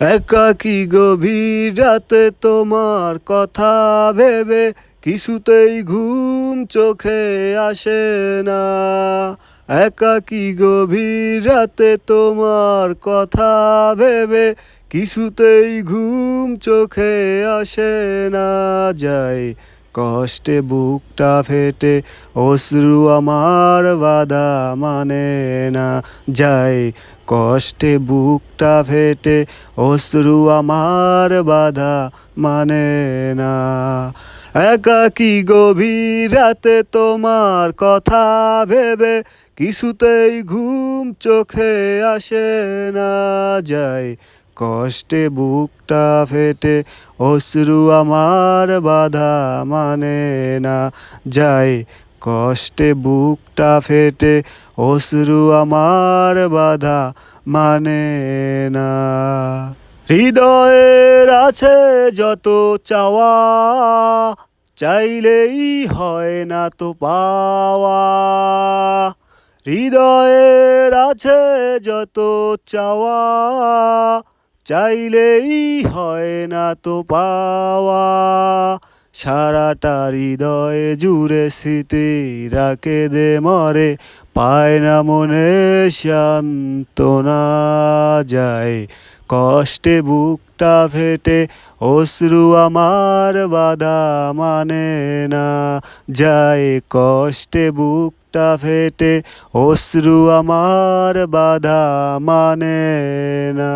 একাকি গভীর রাতে তোমার কথা ভেবে কিছুতেই ঘুম চোখে আসে না। একাকি গভীর রাতে তোমার কথা ভেবে কিছুতেই ঘুম চোখে আসে না। যায় কষ্টে বুকটা ফেটে, অশ্রু আমার বাধা মানে না যায়। কষ্টে বুকটা ফেটে, অশ্রু আমার বাধা মানে না। একাকি গভীর রাতে তোমার কথা ভেবে কিছুতেই ঘুম চোখে আসে না যায়। কষ্টে বুকটা ফেটে, অশ্রু আমার বাধা মানে না যায়। কষ্টে বুকটা ফেটে, অশ্রু আমার বাধা মানে না। হৃদয়ের আছে যত চাওয়া, চাইলেই হয় না তো পাওয়া। হৃদয়ের আছে যত চাওয়া চাইলেই হয় না তো পাওয়া। সারাটা হৃদয় জুড়ে স্মৃতি রাখে দে মরে, পায় না মনে শান্তনা যায়। কষ্টে বুকটা ফেটে, অশ্রু আমার বাধা মানে না। যায় কষ্টে বুকটা ফেটে, অশ্রু আমার বাধা মানে না।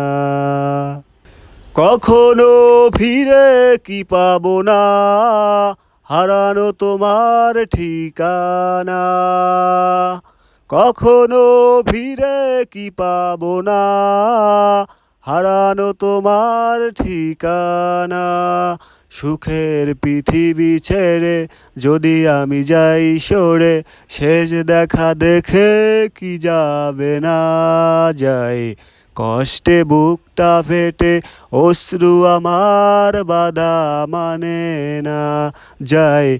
কখনো ফিরে কি পাবো না? হারানো তোমার ঠিকানা। কখনো ফিরে কি পাবো না? হারানো তোমার ঠিকানা। সুখের পৃথিবী ছেড়ে যদি আমি যাই সরে, শেষ দেখা দেখে কি যাবে না যাই। কষ্টে বুকটা ফেটে অশ্রু আমার বাধা মানে না যায়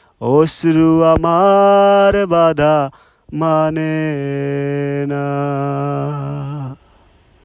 অশ্রু আমার বাধা মানে না।